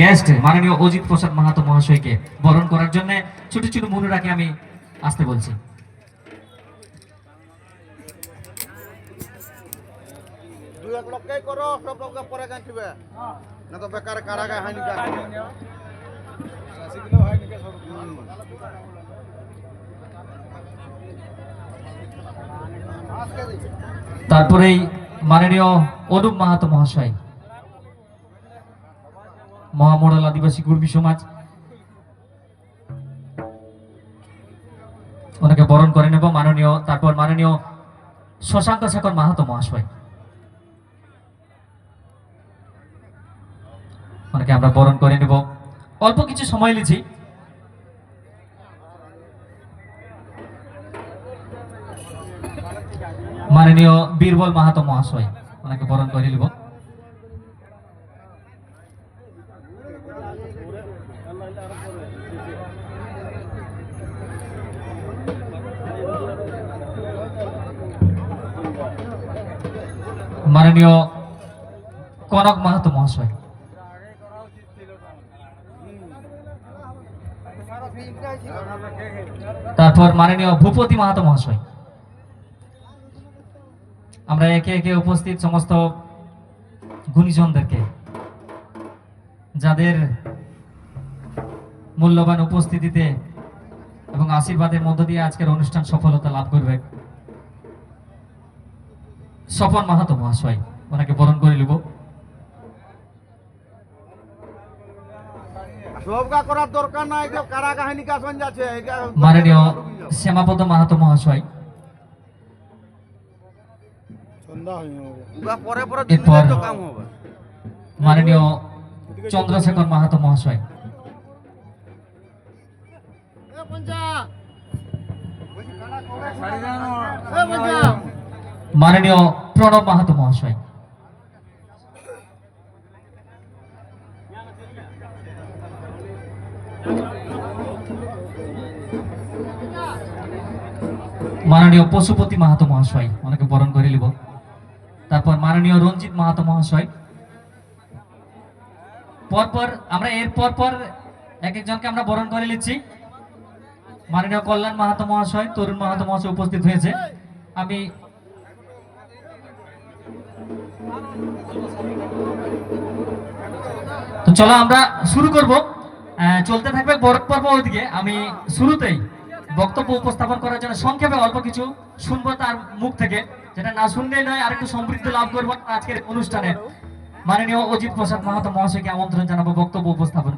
Guest মাননীয় অজিত প্রসাদ মাহাতো মহাশয়কে বরণ করার জন্য ছোট ছোট মনুরাকে আমি আসতে বলছি। দুই এক লোককেই করো সব লোককে পরে গাঁথিবে না তো বেকার কারাগায় হয়নি গাঁথিবে তারপরেই মাননীয় অনুপ মাহাতো মহাশয় মহামডল আদিবাসী কুর্মী সমাজ। ওনাকে বরণ করে নেব। মাননীয়, তারপর মাননীয় শশাঙ্ক শেখর মাহাতো মহাশয়। ওনাকে আমরা বরণ করে নেব। অল্প কিছু সময় লিছি মাননীয় বীরবল মাহাতো মহাশয়, ওনাকে বরণ করে নিব। মাননীয় কনক মাহাতো মহাশয়। তারপর মাননীয় ভূপতি মাহাতো মহাশয়। আমরা একে একে উপস্থিত সমস্ত গুণীজনদেরকে, যাদের মূল্যবান উপস্থিতিতে এবং আশীর্বাদের মধ্য দিয়ে আজকের অনুষ্ঠান সফলতা লাভ করবে। স্বপন মাহাতো মহাশয় ওনাকে বরণ করে নেব। সবকা করার দরকার নাই যে কারা কাহিনী কাশন যাচ্ছে এটা মাননীয় শ্যামাপদ মাহাতো মহাশয়। উগা পরে পরে দিন এরপর- তো কাম হবে। মাননীয় চন্দ্রশেখর মাহাতো মহাশয়। মাননীয় প্রণব মাহাতো মহাশয়। মাননীয় পশুপতি মাহাতো মহাশয়, অনেকে বরণ করে নিব। তারপর মাননীয় রঞ্জিত মাহাতো মহাশয়। পরপর আমরা এর পর পর এক একজনকে আমরা বরণ করে নিচ্ছি। মাননীয় কল্যাণ মাহাতো মহাশয়, তরুণ মাহাতো মহাশয় উপস্থিত হয়েছে। আমি তো চলো আমরা শুরু করব। চলতে থাকবে বরণ পর্ব ওইদিকে আমি শুরুতেই বক্তব্য উপস্থাপন করার জন্য সংক্ষেপে অল্প কিছু শুনব তার মুখ থেকে। যেটা না শুনলেই নয় আর একটু সমৃদ্ধি লাভ করব আজকের অনুষ্ঠানে। মাননীয় অজিত প্রসাদ মাহাতো মহাশয়কে আমন্ত্রণ জানাব বক্তব্য উপস্থাপন